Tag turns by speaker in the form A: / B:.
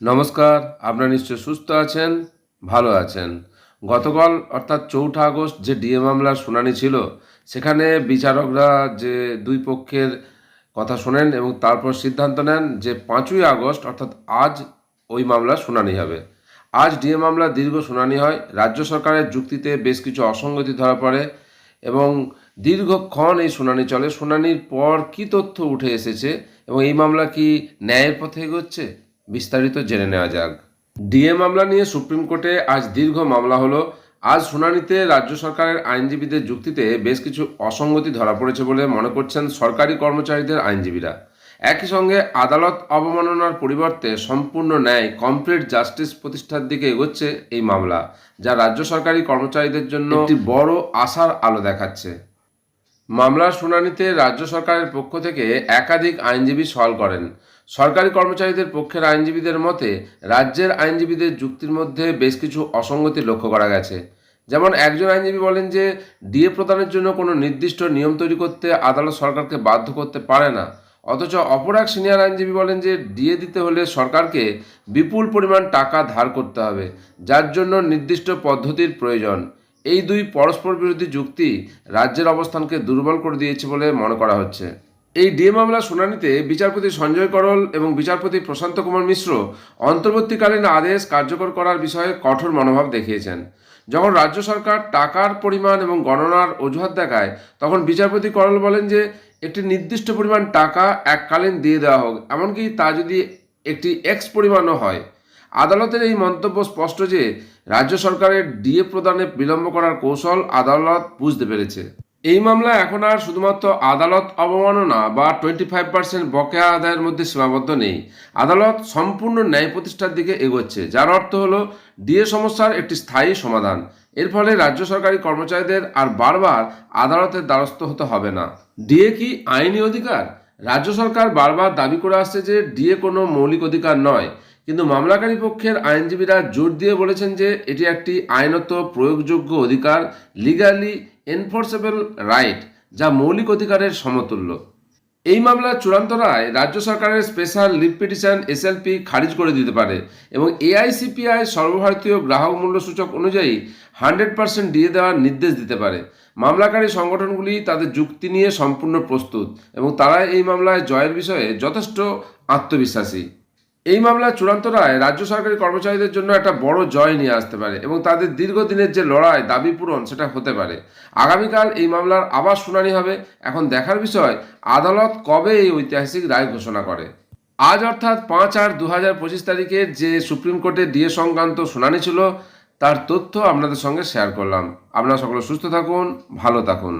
A: নমস্কার, আপনারা নিশ্চয় সুস্থ আছেন, ভালো আছেন। গতকাল, অর্থাৎ চৌঠা আগস্ট, যে ডিএ মামলার শুনানি ছিল, সেখানে বিচারকরা যে দুই পক্ষের কথা শোনেন এবং তারপর সিদ্ধান্ত নেন যে পাঁচই আগস্ট, অর্থাৎ আজ ওই মামলার শুনানি হবে। আজ ডিএ মামলা দীর্ঘ শুনানি হয়, রাজ্য সরকারের যুক্তিতে বেশ কিছু অসঙ্গতি ধরা পড়ে এবং দীর্ঘক্ষণ এই শুনানি চলে। শুনানির পর কি তথ্য উঠে এসেছে এবং এই মামলা কি ন্যায়ের পথে এগোচ্ছে? বিস্তারিত জেনে নেওয়া যাক। ডিএ মামলা নিয়ে সুপ্রিম কোর্টে আজ দীর্ঘ মামলা হলো। আজ শুনানিতে রাজ্য সরকারের আইনজীবীদের যুক্তিতে বেশ কিছু অসঙ্গতি ধরা পড়েছে বলে মনে করছেন সরকারি কর্মচারীদের আইনজীবীরা। একই সঙ্গে আদালত অবমাননার পরিবর্তে সম্পূর্ণ ন্যায় কমপ্লিট জাস্টিস প্রতিষ্ঠার দিকে এগোচ্ছে এই মামলা, যা রাজ্য সরকারি কর্মচারীদের জন্য একটি বড় আশার আলো দেখাচ্ছে। মামলার শুনানিতে রাজ্য সরকারের পক্ষ থেকে একাধিক আইনজীবী সওয়াল করেন। সরকারি কর্মচারীদের পক্ষের আইনজীবীদের মতে, রাজ্যের আইনজীবীদের যুক্তির মধ্যে বেশ কিছু অসঙ্গতি লক্ষ্য করা গেছে। যেমন একজন আইনজীবী বলেন যে, ডিএ প্রদানের জন্য কোনো নির্দিষ্ট নিয়ম তৈরি করতে আদালত সরকারকে বাধ্য করতে পারে না। অথচ অপর এক সিনিয়র আইনজীবী বলেন যে, ডিএ দিতে হলে সরকারকে বিপুল পরিমাণ টাকা ধার করতে হবে, যার জন্য নির্দিষ্ট পদ্ধতির প্রয়োজন। এই দুই পরস্পর বিরোধী যুক্তি রাজ্যের অবস্থানকে দুর্বল করে দিয়েছে বলে মনে করা হচ্ছে। এই ডিএ মামলা শুনানিতে বিচারপতি সঞ্জয় করল এবং বিচারপতি প্রশান্ত কুমার মিশ্র অন্তর্বর্তীকালীন আদেশ কার্যকর করার বিষয়ে কঠোর মনোভাব দেখিয়েছেন। যখন রাজ্য সরকার টাকার পরিমাণ এবং গণনার অজুহাত দেখায়, তখন বিচারপতি করল বলেন যে, একটি নির্দিষ্ট পরিমাণ টাকা এককালীন দিয়ে দেওয়া হোক, এমনকি তা যদি একটি এক্স পরিমাণও হয়। আদালতের এই মন্তব্য স্পষ্ট যে, রাজ্য সরকারের ডিএ প্রদানে বিলম্ব করার কৌশল আদালত বুঝতে পেরেছে। এই মামলা এখন আর শুধুমাত্র আদালত অবমাননা বা টোয়েন্টি ফাইভ পার্সেন্ট বকেয়া আদায়ের মধ্যে সীমাবদ্ধ নেই। আদালত সম্পূর্ণ ন্যায় প্রতিষ্ঠার দিকে এগোচ্ছে, যার অর্থ হলো ডিএ সমস্যার একটি স্থায়ী সমাধান। এর ফলে রাজ্য সরকারি কর্মচারীদের আর বারবার আদালতের দ্বারস্থ হতে হবে না। ডিএ কি আইনি অধিকার? রাজ্য সরকার বারবার দাবি করে আসছে যে ডিএ কোনো মৌলিক অধিকার নয়। কিন্তু মামলাকারী পক্ষের আইনজীবীরা জোর দিয়ে বলেছেন যে এটি একটি আইনত প্রয়োগযোগ্য অধিকার লিগালি এনফোর্সেবল রাইট যা মৌলিক অধিকারের সমতুল্য। এই মামলার চূড়ান্ত রায় রাজ্য সরকারের স্পেশাল লিভ পিটিশন এসএলপি খারিজ করে দিতে পারে এবং এআইসিপিআই সর্বভারতীয় গ্রাহক মূল্য সূচক অনুযায়ী হান্ড্রেড পার্সেন্ট দিয়ে দেওয়ার নির্দেশ দিতে পারে। মামলাকারী সংগঠনগুলি তাদের যুক্তি নিয়ে সম্পূর্ণ প্রস্তুত এবং তারা এই মামলায় জয়ের বিষয়ে যথেষ্ট আত্মবিশ্বাসী। এই মামলার চূড়ান্ত রায় রাজ্য সরকারি কর্মচারীদের জন্য একটা বড় জয় নিয়ে আসতে পারে এবং তাদের দীর্ঘদিনের যে লড়াই, দাবি পূরণ, সেটা হতে পারে। আগামীকাল এই মামলার আবার শুনানি হবে। এখন দেখার বিষয়, আদালত কবে এই ঐতিহাসিক রায় ঘোষণা করে? আজ অর্থাৎ পাঁচ আট দু হাজার পঁচিশ তারিখের যে সুপ্রিম কোর্টের ডিএ সংক্রান্ত শুনানি ছিল, তার তথ্য আপনাদের সঙ্গে শেয়ার করলাম। আপনারা সকলে সুস্থ থাকুন, ভালো থাকুন।